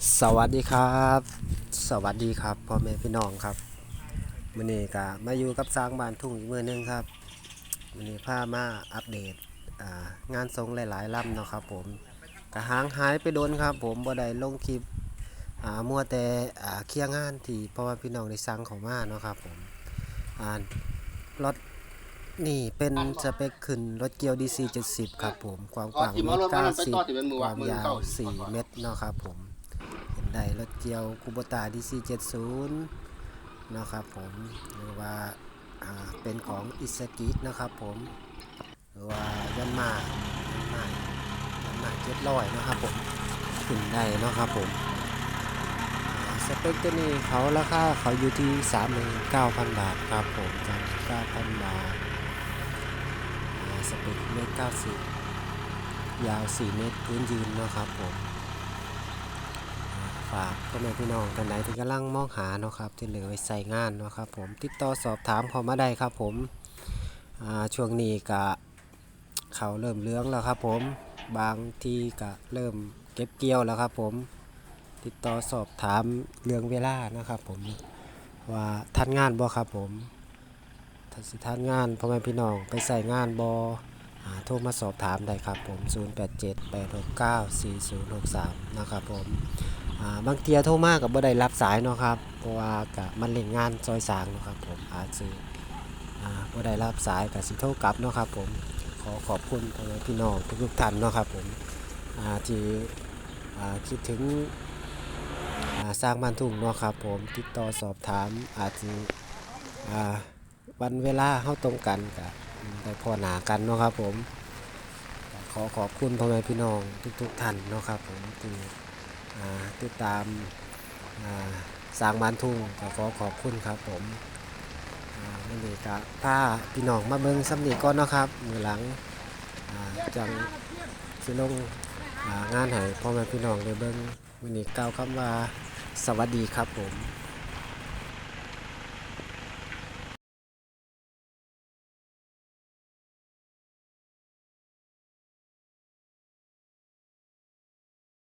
สวัสดีครับ สวัสดีครับพ่อแม่พี่น้องครับมื้อนี้ก็มาอยู่กับสร้างบ้านทุ่งอีกมือหนึงครับมื้อนี้พามาอัปเดตงานทรงหลายๆลำเนาะครับ ผมก็ห่างหายไปโดนครับ ผมบ่ได้ลงคลิปมัวแต่เคลียร์งานที่พ่อแม่พี่น้องได้สั่งข้ามาเนาะครับผมรถนี่เป็นสเปคขึ้นรถเกียว DC 70 ครับผม ความกว้างที่มารถมาไปต่อที่เป็นมือความยาวเก่า4เมตรเนาะครับผม ได้รถเกียวคูโบตา DC 70เนาะครับผมหรือว่าาเป็นของอิสกินะครับผมหรือว่ายันมายันมายันมาเจ็ดร้อยนะครับผมขึ้นได้นะครับผมสเปคตัวนี้เขาราคาเขาอยู่ที่ 39,000 บาทครับผม39,000 บาทอ่าสเปคเมตร90 ยาว 4 เมตรพื้นยืนนะครับผม ฝากพ่อแม่พี่น้องกันไหนที่กำลังมองหาเนาะครับ ที่เหลือไว้ใส่งานเนาะครับผมติดต่อสอบถามเขามาได้ครับผมช่วงนี้ก็เขาเริ่มเลื้องแล้วครับผมบางทีก็เริ่มเก็บเกี่ยวแล้วครับผมติดต่อสอบถามเรื่องเวลานะครับผมว่าทันงานบ่ครับผมถ้าสิทันงานพ่อแม่พี่น้องไปใส่งานบ่อ่าโทรมาสอบถามได้ครับผม 0878694063 นะครับผม บางเทียโทรมากกับบ่ได้รับสายเนาะครับเพราะว่ากับมันเล่นงานซอยสางเนาะครับผมอาจสิอ่าบ่ได้รับสายกับสิโทรกลับเนาะครับผมขอขอบคุณพ่อแม่พี่น้องทุกๆท่านเนาะครับผมที่คิดถึงสร้างบ้านทุ่งเนาะครับผมติดต่อสอบถามอาจจะวันเวลาเฮาตรงกันกับได้พอหนากันเนาะครับผมขอขอบคุณพ่อแม่พี่น้องทุกๆท่านเนาะครับผมที่อ่า ติดตามสร้างบ้านทุ่งก็ขอขอบคุณครับผมอ่ามื่อนี้ก็พาพี่น้องมาเบิ้งสำนีก่อนเนาะครับมือหลังจังสิลงงานให้พ่อแม่พี่น้องได้เบิ้งมันนี้กล่าวคำว่าสวัสดีครับผม